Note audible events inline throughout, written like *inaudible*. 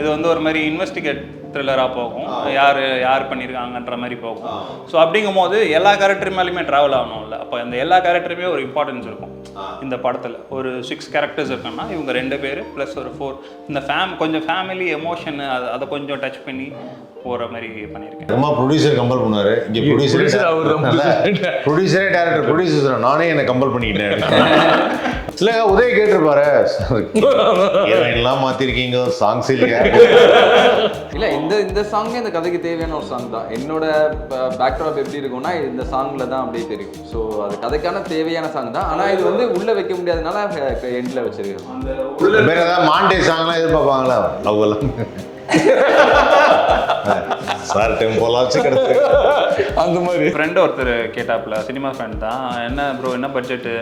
இது வந்து ஒரு மாதிரி இன்வெஸ்டிகேட் த்ரில்லராக போகும். யார் யார் பண்ணியிருக்காங்கன்ற மாதிரி போகும். ஸோ அப்படிங்கும் போது எல்லா கேரக்டர் மேலேயுமே ட்ராவல் ஆகணும்ல. அப்போ அந்த எல்லா கேரக்டருமே ஒரு இம்பார்ட்டன்ஸ் இருக்கும். இந்த படத்தில். ஒரு சிக்ஸ் கேரக்டர்ஸ் இருக்குன்னா இவங்க ரெண்டு பேர் ப்ளஸ் ஒரு ஃபோர் இந்த ஃபேம் கொஞ்சம் ஃபேமிலி எமோஷன் அதை அதை கொஞ்சம் டச் பண்ணி போகிற மாதிரி பண்ணியிருக்கேன். அம்மா ப்ரொடியூசர் கம்பல் பண்ணாரு இங்க ப்ரொடியூசர் அவர்தான் ப்ரொடியூசரே டேரக்டர் ப்ரொடியூசர் நானே என்ன கம்பல் பண்ணிக்கிட்டேன். *laughs* இல்ல உதய் கேட்டிருப்பாரு. எல்லாம் மாத்திருக்கீங்க சாங்ஸ் இல்லையா? இல்ல இந்த இந்த சாங் இந்த கதைக்கு தேவையான ஒரு சாங் தான். என்னோட பேக்ட்ராப் எப்படி இருக்கும்னா இந்த சாங்ல தான் அப்படியே தெரியும். ஸோ அது கதைக்கான தேவையான சாங் தான். ஆனா இது வந்து உள்ள வைக்க முடியாதனால எண்ட்ல வச்சிருக்கேன். வேற ஏதாவது மாண்டே சாங்லாம் எதிர்பார்ப்பாங்களா? லவ் எல்லாம் சார் டெம்போலாச்சும் கிடைச்சு அந்த மாதிரி. ஃப்ரெண்டு ஒருத்தர் கேட்டாப்புல சினிமா ஃப்ரெண்ட் தான். என்ன ப்ரோ என்ன பட்ஜெட்டு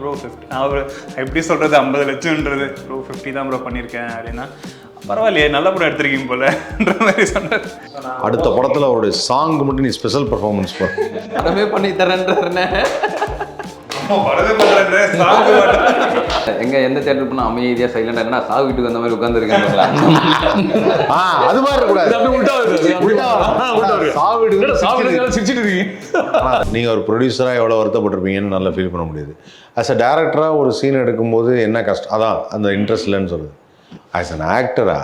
ப்ரோ ஃபிஃப்டி அவர் எப்படி சொல்கிறது ஐம்பது லட்சம்ன்றது. ப்ரோ ஃபிஃப்டி தான் ப்ரோ பண்ணியிருக்கேன் அப்படின்னா பரவாயில்லையே நல்ல படம் எடுத்திருக்கீங்க போலன்ற மாதிரி சொன்னார். அடுத்த படத்துல அவருடைய சாங் மட்டும் நீ ஸ்பெஷல் பெர்ஃபார்மன்ஸ் போ. படமே பண்ணி சாங்கு எங்க எந்த தேட்டர் பண்ண அமைதியா சைலண்டா என்ன சாவு வீட்டுக்கு வந்த மாதிரி உட்காந்துருக்கேன் ஆ அது மாதிரி இருக்கக்கூடாது நீங்க ஒரு ப்ரொடியூசரா எவ்வளவு வருத்தப்பட்டிருப்பீங்கன்னு நல்லா ஃபீல் பண்ண முடியுது. ஆஸ் அ டேரக்டரா ஒரு சீன் எடுக்கும்போது என்ன கஷ்டம்? அதான் அந்த இன்ட்ரெஸ்ட் இல்லைன்னு சொல்லுது. ஆஸ் அன் ஆக்டரா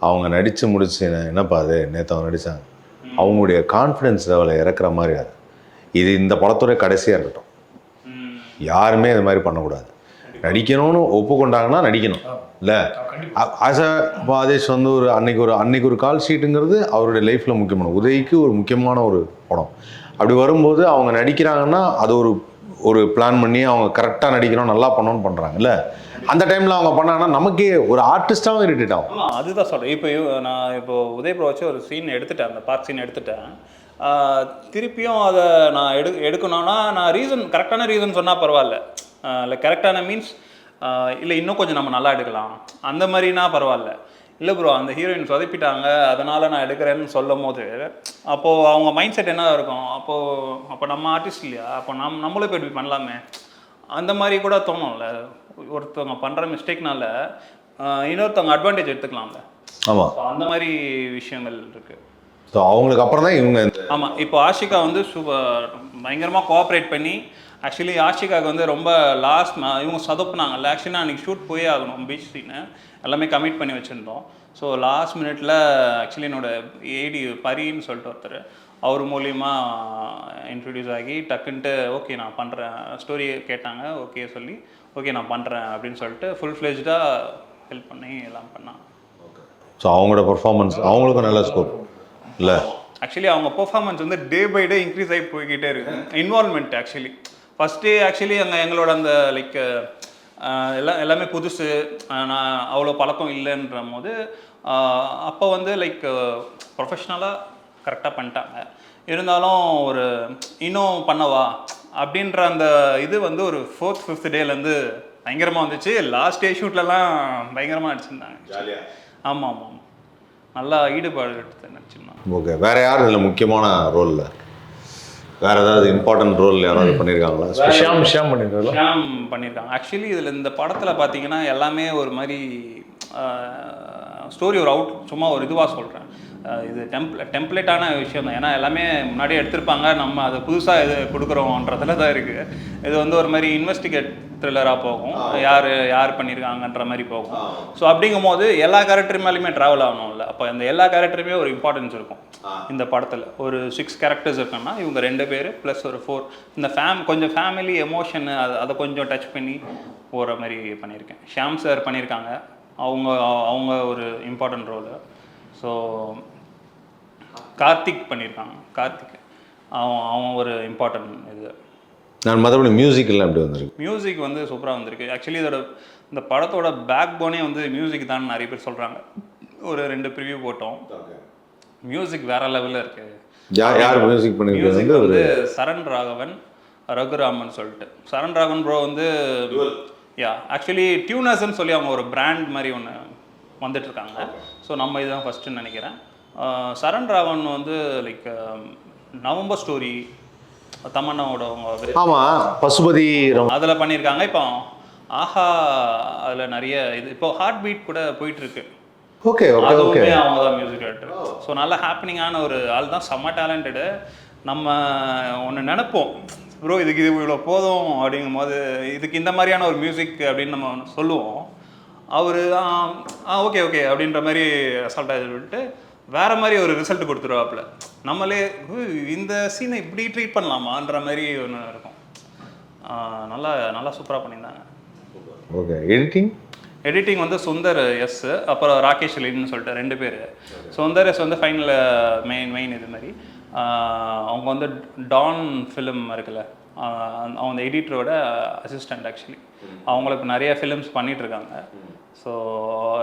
அவங்க நடிச்சு முடிச்சு என்ன- என்னப்பா அது? நேற்று அவங்க நடிச்சாங்க. அவங்களுடைய கான்ஃபிடென்ஸ் லெவலை இறக்குற மாதிரி அது. இது இந்த படத்துடைய கடைசியாக இருக்கட்டும். யாருமே இது மாதிரி பண்ணக்கூடாது. நடிக்கணும்னு ஒப்புக்கொண்டாங்கன்னா நடிக்கணும். இல்லை? ஆஸ் அ பாதேஷ் வந்து ஒரு அன்னைக்கு ஒரு அன்னைக்கு ஒரு கால் ஷீட்டுங்கிறது அவருடைய லைஃப்பில் முக்கியமான உதவிக்கு ஒரு முக்கியமான ஒரு படம். அப்படி வரும்போது அவங்க நடிக்கிறாங்கன்னா அது ஒரு ஒரு பிளான் பண்ணி அவங்க கரெக்டாக நடிக்கணும் நல்லா பண்ணணும்னு பண்ணுறாங்கல்ல அந்த டைமில் அவங்க பண்ணாங்கன்னா நமக்கே ஒரு ஆர்டிஸ்டாகவும் இரிட்டேட் ஆகும். அதுதான் சொல்கிறேன் இப்போ நான் இப்போ உதய் ப்ரோ வச்சு ஒரு சீன் எடுத்துட்டேன். அந்த பார்ட் சீன் எடுத்துட்டேன். திருப்பியும் அதை நான் எடு எடுக்கணும்னா நான் ரீசன் கரெக்டான ரீசன் சொன்னால் பரவாயில்ல. இல்லை கரெக்டான மீன்ஸ் இல்லை இன்னும் கொஞ்சம் நம்ம நல்லா எடுக்கலாம். அந்த மாதிரினா பரவாயில்ல. இல்லை ப்ரோ அந்த ஹீரோயின் சொதப்பிட்டாங்க அதனால் நான் எடுக்கிறேன்னு சொல்லும் போது அப்போது அவங்க மைண்ட் செட் என்ன இருக்கும்? அப்போது அப்போ நம்ம ஆர்டிஸ்ட் இல்லையா? அப்போ நம் நம்மளும் இப்போ இப்படி பண்ணலாமே. அந்த மாதிரி கூட தோணும்ல. ஒருத்தவங்க பண்ணுற மிஸ்டேக்னால இன்னொருத்தவங்க அட்வான்டேஜ் எடுத்துக்கலாம்ல. ஆமாம் அந்த மாதிரி விஷயங்கள் இருக்குது ஸோ அவங்களுக்கு அப்புறம் தான் இவங்க ஆமாம் இப்போ ஆஷிகா வந்து சூப்பர் பயங்கரமாக கோஆப்ரேட் பண்ணி ஆக்சுவலி ஆஷிகாவுக்கு வந்து ரொம்ப லாஸ்ட் இவங்க சொதப்புனாங்கல்ல. ஆக்சுவலி நான் அன்றைக்கி ஷூட் போயே ஆகணும் பீச் சீனு எல்லாமே கமிட் பண்ணி வச்சுருந்தோம். ஸோ லாஸ்ட் மினிட்ல ஆக்சுவலி என்னோட ஏடி பரின்னு சொல்லிட்டு ஒருத்தர் அவர் மூலியமா இன்ட்ரடியூஸ் ஆகி டக்குன்ட்டு ஓகே நான் பண்ணுறேன் ஸ்டோரி கேட்டாங்க ஓகே சொல்லி ஓகே நான் பண்ணுறேன் அப்படின்னு சொல்லிட்டு ஃபுல் ஃப்ளெஜ்டாக ஹெல்ப் பண்ணி எல்லாம் பண்ணான். ஸோ அவங்களோட பர்ஃபார்மன்ஸ் அவங்களுக்கும் நல்ல ஸ்கோப் இல்லை. ஆக்சுவலி அவங்க பெர்ஃபார்மன்ஸ் வந்து டே பை டே இன்க்ரீஸ் ஆகி போய்கிட்டே இருக்கு. இன்வால்மெண்ட் ஆக்சுவலி ஃபஸ்ட்டு ஆக்சுவலி அங்கே எங்களோட அந்த லைக் எல்லாம் எல்லாமே புதுசு. நான் அவ்வளோ பழக்கம் இல்லைன்ற போது அப்போ வந்து லைக் ப்ரொஃபஷ்னலாக கரெக்டாக பண்ணிட்டாங்க. இருந்தாலும் ஒரு இன்னும் பண்ணவா? அப்படின்ற அந்த இது வந்து ஒரு ஃபோர்த் ஃபிஃப்த் டேலேருந்து பயங்கரமாக வந்துச்சு. லாஸ்ட் டே ஷூட்லலாம் பயங்கரமாக நடிச்சிருந்தாங்க. ஆமாம் ஆமாம் நல்லா ஈடுபாடு எடுத்து நடிச்சிருந்தாங்க ஓகே வேற யார் இதில் முக்கியமான ரோலில் வேற ஏதாவது இம்பார்ட்டன்ட் ரோல் யாராவது பண்ணியிருக்காங்களா ஷியாம் ஷியாம் பண்ணிருக்காங்களா ஷியாம் பண்ணியிருக்காங்க ஆக்சுவலி இதில் இந்த படத்தில் பார்த்தீங்கன்னா எல்லாமே ஒரு மாதிரி ஸ்டோரி ஒரு அவுட் சும்மா ஒரு இதுவாக சொல்கிறேன் இது டெம்ப்ளே டெம்ப்ளேட்டான விஷயம் தான். ஏன்னா எல்லாமே முன்னாடியே எடுத்திருப்பாங்க. நம்ம அதை புதுசாக இது கொடுக்குறோன்றதுல தான் இருக்குது இது வந்து ஒரு மாதிரி இன்வெஸ்டிகேட் த்ரில்லராக போகும். யார் யார் பண்ணியிருக்காங்கன்ற மாதிரி போகும். ஸோ அப்படிங்கும் போது எல்லா கேரக்டர் மேலேயுமே ட்ராவல் ஆகணும்ல. அப்போ இந்த எல்லா கேரக்டருமே ஒரு இம்பார்ட்டன்ஸ் இருக்கும். இந்த படத்தில். ஒரு சிக்ஸ் கேரக்டர்ஸ் இருக்குன்னா இவங்க ரெண்டு பேர் ப்ளஸ் ஒரு ஃபோர் இந்த ஃபேம் கொஞ்சம் ஃபேமிலி எமோஷன் அதை அதை கொஞ்சம் டச் பண்ணி போகிற மாதிரி பண்ணியிருக்கேன். ஷியாம் சார் பண்ணியிருக்காங்க. அவங்க அவங்க ஒரு இம்பார்ட்டன்ட் ரோலு ஸோ கார்த்திக் பண்ணியிருக்காங்க. கார்த்திக். அவன் அவன் ஒரு இம்பார்ட்டன்ட் இது. நான் மற்றபடி மியூசிக் எல்லாம் எப்படி வந்திருக்கு. மியூசிக் வந்து சூப்பராக வந்திருக்கு. ஆக்சுவலி இதோட இந்த படத்தோட பேக் போனே வந்து மியூசிக் தான் நிறைய பேர் சொல்கிறாங்க ஒரு ரெண்டு ப்ரிவ்யூ போட்டோம். மியூசிக் வேற லெவலில் இருக்கு. யார் மியூசிக் பண்ணியிருக்கிறது மியூசிக் வந்து சரண் ராகவன் ரகுராமன் சொல்லிட்டு. சரண் ராகவன் ப்ரோ வந்து யா ஆக்சுவலி டியூனர்ஸ்ன்னு சொல்லி அவங்க ஒரு பிராண்ட் மாதிரி ஒன்று வந்துட்டு இருக்காங்க. ஸோ நம்ம இதுதான் ஃபஸ்ட்டுன்னு நினைக்கிறேன். சரண் ராகவன் வந்து லைக் நவம்பர் ஸ்டோரி தமன்னாவோட ஆமாம் பசுபதி அதில் பண்ணியிருக்காங்க இப்போ ஆஹா அதில் நிறைய இது. இப்போ ஹார்ட் பீட் கூட போயிட்டு இருக்கு ஓகே ஓகே ஓகே. அவங்க தான் மியூசிக் டைரக்டர் ஸோ நல்ல ஹாப்பனிங்கான ஒரு ஆள் தான். செம்ம டேலண்டடு நம்ம ஒன்று நினைப்போம். ப்ரோ இதுக்கு இது இவ்வளோ போதும் அப்படிங்கும் போது இதுக்கு இந்த மாதிரியான ஒரு மியூசிக் அப்படின்னு நம்ம சொல்லுவோம். அவர் ஆ ஓகே ஓகே அப்படின்ற மாதிரி அசால்ட்டாக விட்டு வேற மாதிரி ஒரு ரிசல்ட் கொடுத்துருவாப்புல. நம்மளே "உ, இந்த சீனை இப்படி ட்ரீட் பண்ணலாமான்ற மாதிரி ஒன்று இருக்கும். நல்லா நல்லா சூப்பராக பண்ணியிருந்தாங்க. ஓகே எடிட்டிங் எடிட்டிங் வந்து சுந்தர் எஸ் அப்புறம் ராகேஷ் லின்னு சொல்லிட்டு ரெண்டு பேர். சுந்தர் எஸ் வந்து ஃபைனல் மெயின் மெயின் இது மாதிரி. அவங்க வந்து டான் ஃபிலிம் இருக்குல்ல அவங்க எடிட்டரோட அசிஸ்டண்ட் ஆக்சுவலி அவங்களுக்கு நிறைய ஃபிலிம்ஸ் பண்ணிட்டு இருக்காங்க. ஸோ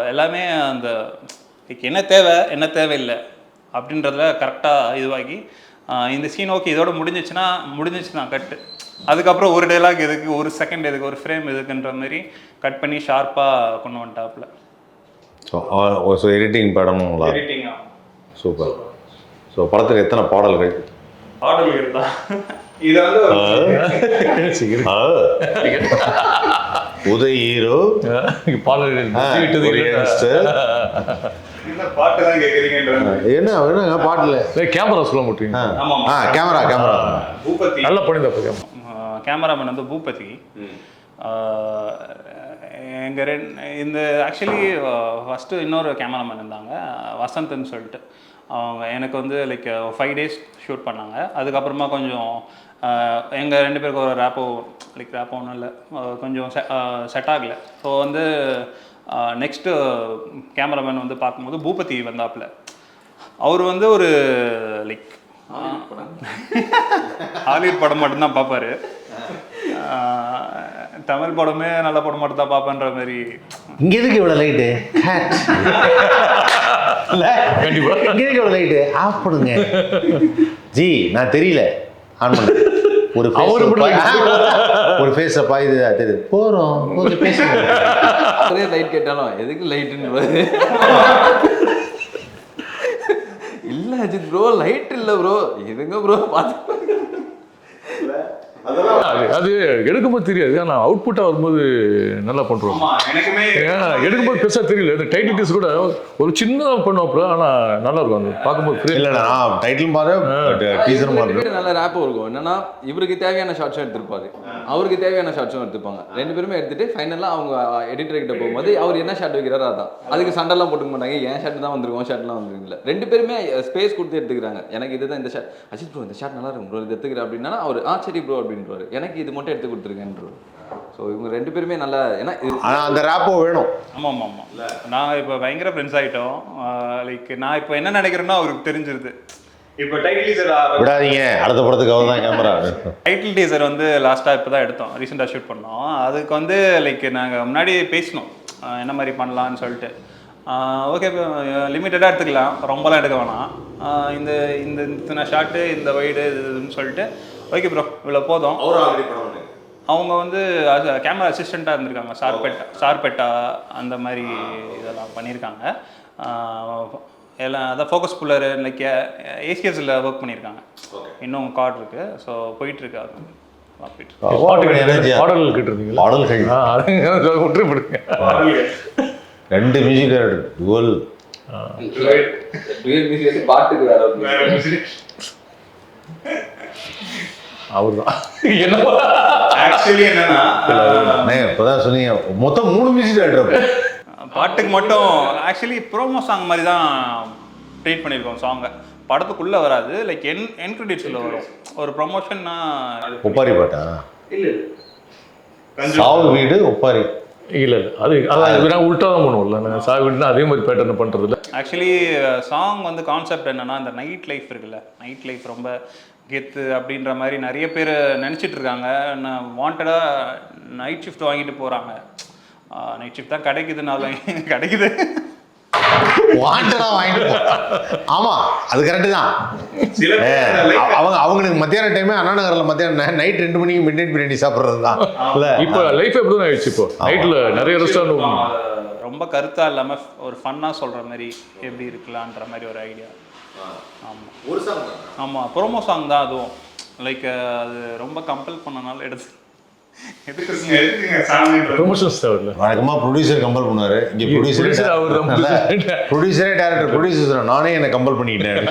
எல்லாமே அந்த like என்ன தேவை என்ன தேவையில்லை அப்படின்றதுல கரெக்டாக இதுவாகி இந்த சீன் ஓகே இதோட முடிஞ்சிச்சுன்னா முடிஞ்சிச்சுன்னா கட்டு அதுக்கப்புறம் ஒரு டைலாக் எதுக்கு ஒரு செகண்ட் எதுக்கு ஒரு ஃப்ரேம் எதுக்குன்ற மாதிரி கட் பண்ணி ஷார்ப்பாக கொண்டு வந்துட்டாப்புல. ஸோ ஸோ எடிட்டிங் படமும் நல்லா எடிட்டிங் சூப்பர் ஸோ படத்துக்கு எத்தனை பாடல்கள்? பாடல் இருந்தா இது வந்து. *laughs* உதய் ஹீரோ. என்ன என்னங்க பாட்டில்? கேமரா சொல்ல மாட்டீங்க. ஆமா ஆ கேமரா கேமரா. பூபதி. நல்லா பண்ணியிருந்தா கேமரா. கேமராமேன் வந்து பூபதி. எங்கள் ரெண்டு இந்த ஆக்சுவலி ஃபஸ்ட்டு இன்னொரு கேமராமேன் இருந்தாங்க வசந்த்னு சொல்லிட்டு. அவங்க எனக்கு வந்து லைக் ஃபைவ் டேஸ் ஷூட் பண்ணாங்க. அதுக்கப்புறமா கொஞ்சம் எங்கள் ரெண்டு பேருக்கு ஒரு ரேப்போ லைக் ரேப்போ ஒன்றும் இல்லை. கொஞ்சம் செட் ஆகலை. ஸோ வந்து நெக்ஸ்ட்டு கேமராமேன் வந்து பார்க்கும்போது பூபதி வந்தாப்புல. அவர் வந்து ஒரு லைக் ஹாலிவுட் படம். மட்டும்தான் பார்ப்பாரு. தமிழ் படமே நல்ல படம் மட்டும் தான் பார்ப்பேன்ற மாதிரி. இங்க எதுக்கு இவ்வளோ லைட்டு இல்ல கண்டிப்பா. இங்க எதுக்கு இவ்வளோ லைட்டு ஆஃப் பண்ணுங்க ஜி நான் தெரியல. ஆன் பண்ணு. ஒரு அவரு ஒரு ஃபேஸ் பாயுது தெரியுது போறோம் கொஞ்சம் பேசுங்க ஒரே லைட் கேட்டாலும் எதுக்கு லைட்டுன்னு இல்ல அஜித் ப்ரோ லைட் இல்ல ப்ரோ எதுங்க ப்ரோ பார்த்து அது அது எடுக்கும்போது தெரியாது. ஆனா அவுட்புட்டா வரும்போது நல்லா பண்றோம் ஆமா எனக்குமே ஏன்னா எடுக்கும்போது பெருசா தெரியல. இந்த டைட்டில் கூட ஒரு சின்னதா பண்ணுவாப்புல ஆனா நல்லா இருக்கும் அது. பார்க்கும்போது இல்ல நான் டைட்டில் பார்த்தேன் டீசர் பேரும் நல்ல ரேப்பும் இருக்கும். என்னன்னா இவருக்கு தேவையான ஷார்ட்ஸும் எடுத்திருப்பாரு. அவருக்கு தேவையான ஷார்ட்ஸும் எடுத்துப்பாங்க. ரெண்டு பேருமே எடுத்துட்டு ஃபைனலாக அவங்க எடிட்டர் கிட்ட போகும்போது அவர் என்ன ஷார்ட் வைக்கிறாரோ அதான். அதுக்கு சண்டைலாம் போட்டுக்க மாட்டாங்க. ஏன் ஷார்ட் தான் வந்திருக்கும்? ஷார்ட்லாம் வந்துருக்குல்ல ரெண்டு பேருமே ஸ்பேஸ் கொடுத்து எடுத்துக்கிறாங்க. எனக்கு இதுதான் இந்த ஷார்ட் அஜித் ப்ரோ இந்த ஷார்ட் நல்லா இருக்கும் ப்ரோ இது எடுத்துக்கிறேன் அப்படின்னா அவர் ஆ சரி ப்ரோ அப்படின்றாரு. எனக்கு இது மட்டும் எடுத்து கொடுத்துருக்கேன்றாரு ஸோ இவங்க ரெண்டு பேருமே நல்ல ஏன்னா அந்த ரேப்போ வேணும். ஆமாம் ஆமாம் ஆமாம் நான் இப்போ பயங்கர ஃப்ரெண்ட்ஸ் ஆகிட்டோம் லைக் நான் இப்போ என்ன நினைக்கிறேன்னா அவருக்கு தெரிஞ்சிருது. இப்போ டைட்டில் டீசர் விடாதீங்க. அடுத்த படத்துக்கு அவர் தான் கேமரா டைட்டில் டீசர் வந்து லாஸ்ட்டாக இப்போ தான் எடுத்தோம். ரீசெண்டாக ஷூட் பண்ணோம். அதுக்கு வந்து லைக் நாங்கள் முன்னாடி பேசினோம். என்ன மாதிரி பண்ணலான்னு சொல்லிட்டு. ஓகே லிமிட்டடாக எடுத்துக்கலாம். ரொம்பலாம் எடுக்க வேணாம். இந்த இந்த இத்தனை ஷார்ட்டு இந்த வைடு இதுன்னு சொல்லிட்டு ஓகே ப்ரோ இவ்வளோ போதும். அவங்க வந்து கேமரா அசிஸ்டண்ட்டாக இருந்திருக்காங்க. சார்பெட்டா சார்பெட்டா அந்த மாதிரி இதெல்லாம் பண்ணியிருக்காங்க எல்லாம் அதான் ஃபோக்கஸ் புல்லர் லைக் ஏசிஎஸில் ஒர்க் பண்ணியிருக்காங்க இன்னும் கார்டு இருக்குது ஸோ போயிட்டுருக்கு அது. பாடல்கள் கேட்டிருந்தீங்களா? ரெண்டு music director dual real music பாட்டுக்கு வேற ஒரு அவர்தான். என்ன ஆக்சுவலி என்னன்னா இப்போதான் சொன்னீங்க. மொத்தம் மூணு மியூசிக் டைரக்டர் பாட்டுக்கு மட்டும் ஆக்சுவலி ப்ரோமோ சாங் மாதிரி தான் ட்ரீட் பண்ணியிருக்கோம் சாங்கை படத்துக்குள்ளே வராது லைக் என் என் கிரெடிட்ஸில் வரும். ஒரு ப்ரொமோஷன்னா ஒப்பாரி பாட்டா? சாவு வீடு ஒப்பாரி. இல்ல இல்ல. அது அதான் நான் உல்ட்டா தான் பண்ணுவோம்ல. நான் சாவிட்னா அதே மாதிரி பேட்டர்ன் பண்றது இல்ல ஆக்சுவலி சாங் வந்து கான்செப்ட் என்னன்னா இந்த நைட் லைஃப் இருக்குல்ல. நைட் லைஃப் ரொம்ப கெத்து அப்படின்ற மாதிரி நிறைய பேர் நினச்சிட்டு இருக்காங்க. நான் வாண்டடாக நைட் ஷிஃப்ட் வாங்கிட்டு போகிறாங்க நைட் ஷிஃப்ட் தான் கிடைக்குதுனால கிடைக்குது. வாண்டடா *laughs* வாங்கிட்டு. ஆமா அது கரெக்டு தான். அவங்க அவங்களுக்கு மத்தியான டைமே அண்ணா நகரில் மத்தியானம் நைட் ரெண்டு மணிக்கு மிட் நைட் பிரியாணி சாப்பிட்றது தான். இல்லை? இப்போ லைஃப் எப்படி ஆயிடுச்சு இப்போ? நைட்ல நிறைய ரெஸ்டாரண்ட் ரொம்ப கருத்தா இல்லாம ஒரு ஃபன்னா சொல்ற மாதிரி எப்படி இருக்கலான்ற மாதிரி ஒரு ஐடியா ஆமா. ஒரு சாங் ஆமா ப்ரோமோ சாங் தான் அதுவும். லைக் அது ரொம்ப கம்பல் பண்ணனால எடுத்து வழக்கமாக ப்ரொடியூசர் கம்பல் பண்ணுவார். இங்கே producer அவர் ப்ரொடியூசர் ப்ரொடியூசரே டேரக்டர் ப்ரொடியூசர் நானே என்னை கம்பல் பண்ணிக்கிட்டேன்.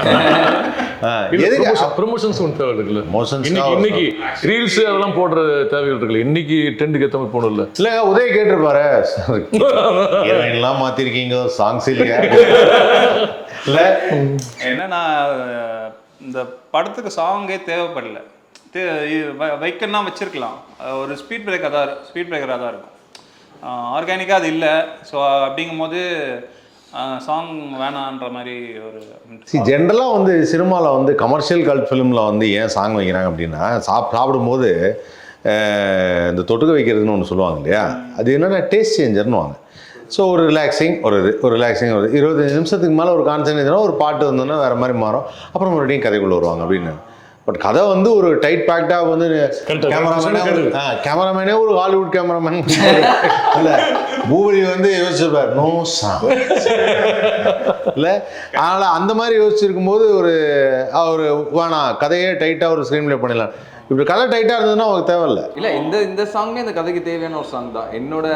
*laughs* எதுக்கு ப்ரொமோஷன்ஸ் ஒன்று தேவை இருக்குல்ல. இன்னைக்கு இன்னைக்கு ரீல்ஸ் அதெல்லாம் போடுற தேவைகள் இருக்குல்ல. இன்னைக்கு ட்ரெண்டுக்கு ஏற்ற மாதிரி போகணும்ல இல்லைங்க உதய கேட்டிருப்பாரு. *laughs* ஹீரோயின்லாம் மாற்றிருக்கீங்க சாங்ஸ் இல்லையா? *laughs* இல்லை. என்னன்னா அஹ், இந்த படத்துக்கு சாங்கே தேவைப்படல. தே வைக்கன்னா வச்சிருக்கலாம். ஒரு ஸ்பீட் பிரேக்கர் தான் ஸ்பீட் பிரேக்கராக தான் இருக்கும். ஆர்கானிக்காக அது இல்லை. ஸோ அப்படிங்கும்போது சாங் வேணான்ற மாதிரி ஒரு சி ஜென்ரலாக வந்து சினிமாவில் வந்து கமர்ஷியல் கல்ட் ஃபிலிமில் வந்து ஏன் சாங் வைக்கிறாங்க அப்படின்னா சாப் சாப்பிடும்போது இந்த தொட்டுக்க வைக்கிறதுன்னு ஒன்று சொல்லுவாங்க இல்லையா? அது என்னென்னா டேஸ்ட் சேஞ்சர்னு வாங்க. ஸோ ஒரு ரிலாக்ஸிங் ஒரு இது ஒரு ரிலாக்ஸிங் ஒரு இருபத்தஞ்சு நிமிஷத்துக்கு மேலே ஒரு கான்சன்ட்ரேஷனாக ஒரு பாட்டு வந்தோன்னா வேறு மாதிரி மாறும். அப்புறம் மறுபடியும் கதைக்குள்ளே வருவாங்க அப்படின்னு. பட் கதை வந்து ஒரு டைட் பேக்டாக வந்து. கேமராமேனே கேமராமேனே ஒரு ஹாலிவுட் கேமராமேன் இல்லை பூபதி வந்து யோசிச்சிருப்பார் நோ சாங் இல்லை அதனால் அந்த மாதிரி யோசிச்சிருக்கும் போது ஒரு அவர் வேணாம் கதையே டைட்டாக ஒரு ஸ்க்ரீன் ப்ளே பண்ணிடலாம். இப்படி கதை டைட்டாக இருந்ததுன்னா அவங்களுக்கு தேவையில்ல. இல்ல இந்த இந்த சாங்கே இந்த கதைக்கு தேவையான ஒரு சாங் தான். என்னோட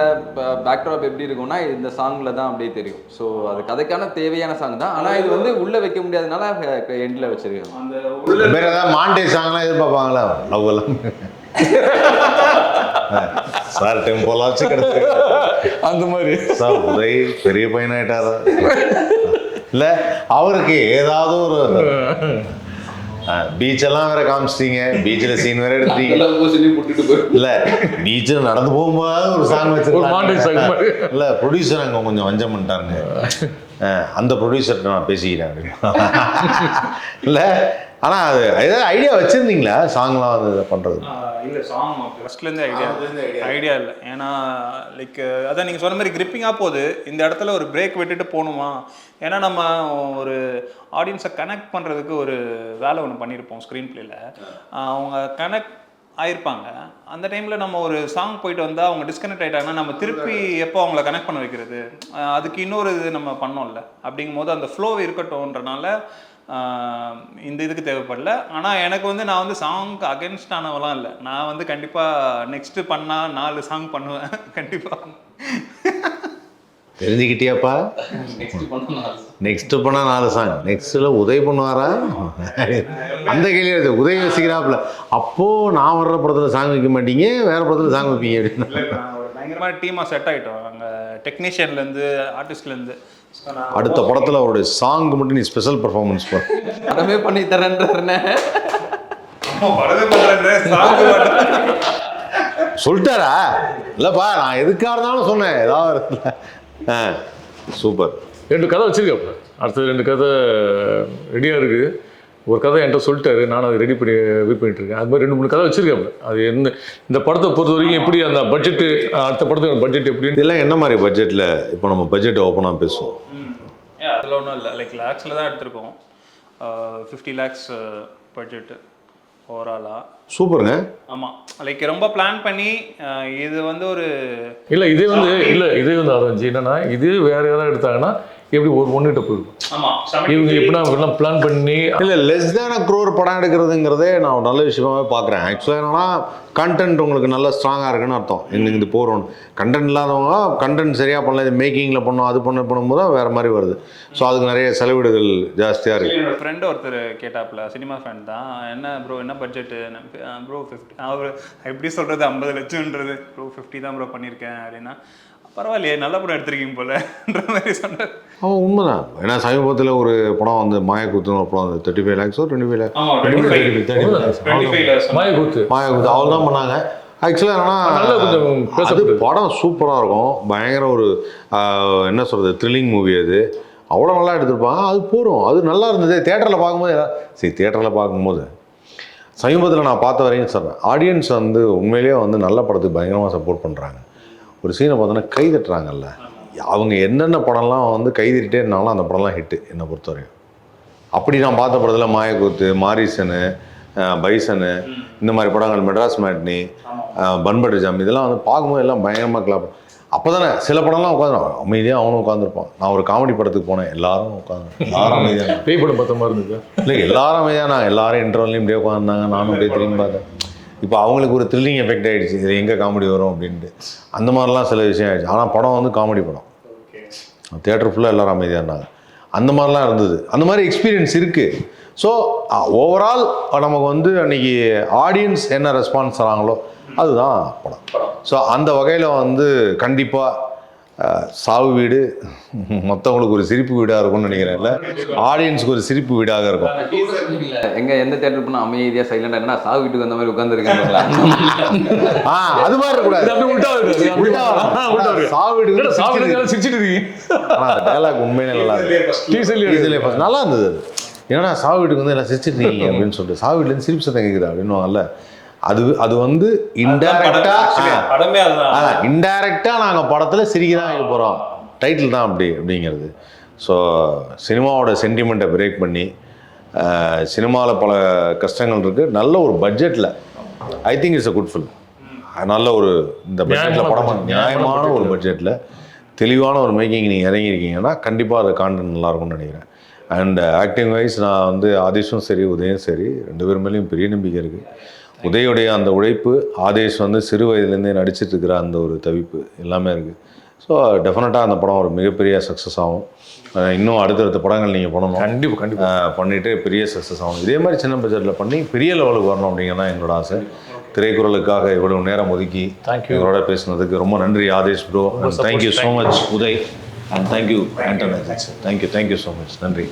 பேக்ட்ராப் எப்படி இருக்கும்னா இந்த சாங்ல தான் அப்படியே தெரியும். ஸோ அது கதைக்கான தேவையான சாங் தான். ஆனா இது வந்து உள்ள வைக்க முடியாதனால எண்ட்ல வச்சிருக்கேன் அந்த வேற ஏதாவது மாண்டே சாங்லாம் எதிர்பார்ப்பாங்களா? லவ் எல்லாம். சார் டெம்போலாச்சும் கிடைச்சு அந்த மாதிரி. சார் உதய் பெரிய பையனாயிட்டாரா? இல்லை அவருக்கு ஏதாவது ஒரு பீச்செல்லாம் வேற காமிச்சிட்டீங்க. பீச்சில் சீன் வேற எடுத்தீங்க. இல்ல பீச்சில் நடந்து போகும்போது ஒரு சாங் வச்சிருக்காங்க. இல்ல ப்ரொடியூசர் அங்க கொஞ்சம் வஞ்சம் பண்ணிட்டாருங்க. அந்த ப்ரொடியூசர்கிட்ட நான் பேசிக்கிறேன். இல்ல ஆனா அது ஏதாவது ஐடியா வச்சிருந்தீங்களா? சாங்லாம் வந்து இதை பண்றது? இல்லை சாங் ஃபஸ்ட்லேருந்து ஐடியா ஐடியா இல்லை. ஏன்னா லைக் அதான் நீங்கள் சொன்ன மாதிரி கிரிப்பிங்காக போகுது. இந்த இடத்துல ஒரு பிரேக் விட்டுட்டு போகணுமா? ஏன்னா நம்ம ஒரு ஆடியன்ஸை கனெக்ட் பண்ணுறதுக்கு ஒரு வேலை ஒன்று பண்ணியிருப்போம் ஸ்க்ரீன் பிளேயில் அவங்க கனெக்ட் ஆயிருப்பாங்க. அந்த டைமில் நம்ம ஒரு சாங் போயிட்டு வந்தால் அவங்க டிஸ்கனெக்ட் ஆகிட்டாங்கன்னா நம்ம திருப்பி எப்போ அவங்கள கனெக்ட் பண்ண வைக்கிறது? அதுக்கு இன்னொரு இது நம்ம பண்ணோம்ல. அப்படிங்கும்போது அந்த ஃப்ளோ இருக்கட்டும்ன்றனால இந்த இதுக்கு தேவைப்படல. ஆனால் எனக்கு வந்து நான் வந்து சாங்க்கு அகென்ஸ்ட் ஆனவெல்லாம் இல்லை. நான் வந்து கண்டிப்பாக நெக்ஸ்ட்டு பண்ணால் நாலு சாங் பண்ணுவேன். கண்டிப்பாக தெரிஞ்சுக்கிட்டியாப்பா? நெக்ஸ்ட் பண்ணா நாலு சாங் நெக்ஸ்ட்ல *laughs* உதய் பண்ணுவாரா? அந்த கேள்வி அது உதய் யோசிக்கிறாப்புல அப்போ நான் வர்ற படத்துல சாங் வைக்க மாட்டீங்க வேற படத்துல சாங் வைப்பீங்க அப்படின்னு. இல்லை நான் ஒரு பயங்கரமான டீமாக செட் ஆகிட்டோம் அங்கே டெக்னீஷியன்லேருந்து ஆர்டிஸ்ட்லேருந்து அடுத்த படத்துல அவருடைய சாங்க்கு மட்டும் நீ ஸ்பெஷல் பர்ஃபார்மன்ஸ் பண்ண படமே பண்ணி தரேன்றே சாங் சொல்லிட்டாரா? இல்லைப்பா நான் எதுக்காக இருந்தாலும் சொன்னேன். ஏதாவது. ஆ சூப்பர் ரெண்டு கதை வச்சிருக்காப்ல அடுத்தது ரெண்டு கதை ரெடியாக இருக்குது ஒரு கதை என்கிட்ட சொல்லிட்டாரு. நான் அதை ரெடி பண்ணி வெயிட் பண்ணிட்டு இருக்கேன் அது மாதிரி ரெண்டு மூணு கதை வச்சிருக்காப்ல அது என்ன இந்த படத்தை பொறுத்த வரைக்கும் எப்படி அந்த பட்ஜெட்டு அடுத்த படத்துக்கு பட்ஜெட் எப்படின்னு இதெல்லாம் என்ன மாதிரி பட்ஜெட்டில் இப்போ நம்ம பட்ஜெட் ஓப்பனாக பேசுவோம்? அதில் ஒன்றும் இல்லை. லைக் லேக்ஸில் தான் எடுத்திருக்கோம். ஃபிஃப்டி லேக்ஸ் பட்ஜெட்டு ஓவராலாக சூப்பருங்க. ஆமாம் லைக் ரொம்ப பிளான் பண்ணி இது வந்து ஒரு இல்லை இதே வந்து இல்லை இதே வந்து அரஞ்சு என்னன்னா இது வேற யாராவது எடுத்தாங்கன்னா எப்படி ஒரு ஒன்றுகிட்ட போயிருக்கும் இவங்க எப்படின்னா எல்லாம் பிளான் பண்ணி இல்லை லெஸ் தேன் க்ரோர் படம் எடுக்கிறதுங்கிறதே நான் ஒரு நல்ல விஷயமாவே பார்க்குறேன். ஆக்சுவலாக என்னன்னா கண்டென்ட் உங்களுக்கு நல்ல ஸ்ட்ராங்காக இருக்குன்னு அர்த்தம். இன்னைக்கு இது போகிறோம் கண்டென்ட் இல்லாதவங்க கண்டென்ட் சரியாக பண்ணல இது மேக்கிங்கில் பண்ணோம் அது பண்ண பண்ணும்போது தான் வேறு மாதிரி வருது. ஸோ அதுக்கு நிறைய செலவிடுதல் ஜாஸ்தியாக இருக்குது என்னோட ஃப்ரெண்டு ஒருத்தர் கேட்டாப்புல சினிமா ஃபேன் தான். என்ன ப்ரோ என்ன பட்ஜெட்டு ப்ரோ ஃபிஃப்டி அவர் எப்படி சொல்கிறது ஐம்பது லட்சம்ன்றது. ப்ரோ ஃபிஃப்டி தான் ப்ரோ பண்ணியிருக்கேன் அப்படின்னா பரவாயில்லையே நல்ல படம் எடுத்திருக்கீங்க போலன்ற மாதிரி சொன்னார். அவன் உண்மைதான். ஏன்னா சமீபத்தில் ஒரு படம் வந்து மாயக்கூத்துன்னு ஒரு படம் வந்து தேர்ட்டி ஃபைவ் லேக்ஸோ டுவெண்ட்டி ஃபைவ் லேக்ஸ் ஆமாம் டுவெண்ட்டி ஃபைவ் டுவெண்ட்டி ஃபைவ் மாய கூத்து மாயக்கூத்து. அவள் தான் பண்ணாங்க. ஆக்சுவலாக என்னன்னா அது. படம் சூப்பராக இருக்கும். பயங்கர ஒரு என்ன சொல்கிறது த்ரில்லிங் மூவி அது. அவ்வளோ நல்லா எடுத்திருப்பாங்க. அது போகிறோம் அது நல்லா இருந்தது. தேட்டரில் பார்க்கும்போது சரி தேட்டரில் பார்க்கும்போது. சமீபத்தில் நான் பார்த்த வரையும் சொல்கிறேன் ஆடியன்ஸ் வந்து உண்மையிலேயே வந்து நல்ல படத்துக்கு பயங்கரமாக சப்போர்ட் பண்ணுறாங்க ஒரு சீனை பார்த்தோன்னா கை தட்டுறாங்கல்ல. அவங்க என்னென்ன படம்லாம் வந்து கை தட்டிட்டே இருந்தாலும் அந்த படம்லாம் ஹிட்டு என்னை பொறுத்தவரையும். அப்படி நான் பார்த்த படத்தில் மாயக்கூத்து மாரிசனு பைசனு இந்த மாதிரி படங்கள் மெட்ராஸ் மேட்னி பன்பட்டு ஜாம் இதெல்லாம் வந்து பார்க்கும்போது எல்லாம் பயங்கரமாக கிளாப் அப்போ தானே சில படம்லாம் உட்காந்து அமைதியாக அவனும் உட்காந்துருப்பான். நான் ஒரு காமெடி படத்துக்கு போனேன் எல்லாரும் உட்காந்து எல்லாரும் அமைதியாக பேய் படம் பார்த்த மாதிரி இருந்தது. இல்லை எல்லாரும் அமைதியாக நான் எல்லாரும் இன்டர்வல்லையும் இப்படியே உட்காந்துருந்தாங்க. நானும் அப்படியே திரும்பி பார்த்தேன். இப்போ அவங்களுக்கு ஒரு த்ரில்லிங் எஃபெக்ட் ஆகிடுச்சு இது எங்கே காமெடி வரும் அப்படின்ட்டு. அந்த மாதிரிலாம் சில விஷயம் ஆயிடுச்சு. ஆனால் படம் வந்து காமெடி படம். தேட்டர் ஃபுல்லாக எல்லாரும் அமைதியாக இருந்தாங்க. அந்த மாதிரிலாம் இருந்தது. அந்த மாதிரி எக்ஸ்பீரியன்ஸ் இருக்குது ஸோ ஓவரால் நமக்கு வந்து அன்னைக்கு ஆடியன்ஸ் என்ன ரெஸ்பான்ஸ் தராங்களோ அதுதான் படம். ஸோ அந்த வகையில் வந்து கண்டிப்பாக சாவு வீடு மற்றவங்களுக்கு ஒரு சிரிப்பு வீடாக இருக்கும்னு நினைக்கிறேன். இல்லை ஆடியன்ஸுக்கு ஒரு சிரிப்பு வீடாக இருக்கும். எங்க எந்த தேட்டர் போனா அமைதியா சைலண்டா என்ன சாவு வீட்டுக்கு வந்த மாதிரி உட்காந்துருக்கேன் ஆ அது மாதிரி இருக்கக்கூடாது. சாவு வீடு எல்லாம் சிரிச்சிட்டு இருக்கீங்க? அந்த டைலாக் உண்மையிலே நல்லா இருக்கு நல்லா இருந்தது. என்னடா சாவு வீட்டுக்கு வந்து எல்லாம் சிரிச்சிட்டு இருக்கீங்க அப்படின்னு சொல்லிட்டு சாவு வீட்டுலேருந்து சிரிப்பு சத்தம் கேட்குது அப்படின்னுவாங்கல்ல. அது அது வந்து இன்டைரக்டா இன்டைரக்டாக நாங்கள் படத்தில் சிரிக்க தான் வைக்க போகிறோம் டைட்டில் தான் அப்படி அப்படிங்கிறது. ஸோ சினிமாவோட சென்டிமெண்ட்டை பிரேக் பண்ணி சினிமாவில் பல கஷ்டங்கள் இருக்குது நல்ல ஒரு பட்ஜெட்டில் I think it's a good film நல்ல ஒரு இந்த பட்ஜெட்டில் படம் budget. நியாயமான ஒரு பட்ஜெட்டில் தெளிவான ஒரு மேக்கிங் நீங்கள் இறங்கியிருக்கீங்கன்னா கண்டிப்பாக அது கான்டென்ட் நல்லாயிருக்கும்னு நினைக்கிறேன். அண்ட் ஆக்டிங் வைஸ் நான் வந்து ஆதேஷும் சரி உதயும் சரி ரெண்டு பேர் மேலேயும் பெரிய நம்பிக்கை இருக்குது உதயுடைய அந்த உழைப்பு ஆதேஷ் வந்து சிறு வயதுலேருந்தே நடிச்சிட்டு இருக்கிற அந்த ஒரு தவிப்பு எல்லாமே இருக்குது ஸோ டெஃபினட்டாக அந்த படம் ஒரு மிகப்பெரிய சக்ஸஸ் ஆகும். இன்னும் அடுத்தடுத்த படங்கள் நீங்கள் பண்ணணும். கண்டிப்பா கண்டிப்பா. அஹ் பண்ணிட்டு பெரிய சக்ஸஸ் ஆகும். இதே மாதிரி சின்ன பட்ஜெட்டில் பண்ணி பெரிய லெவலுக்கு வரணும் அப்படிங்கிறது தான் எங்களோட ஆசை. திரைக்குறளுக்காக இவ்வளவு நேரம் ஒதுக்கி Thank you. எங்களோட பேசுனதுக்கு ரொம்ப நன்றி Aadesh bro thank you so much Uday. And thank you Antony thank you thank you so much நன்றி.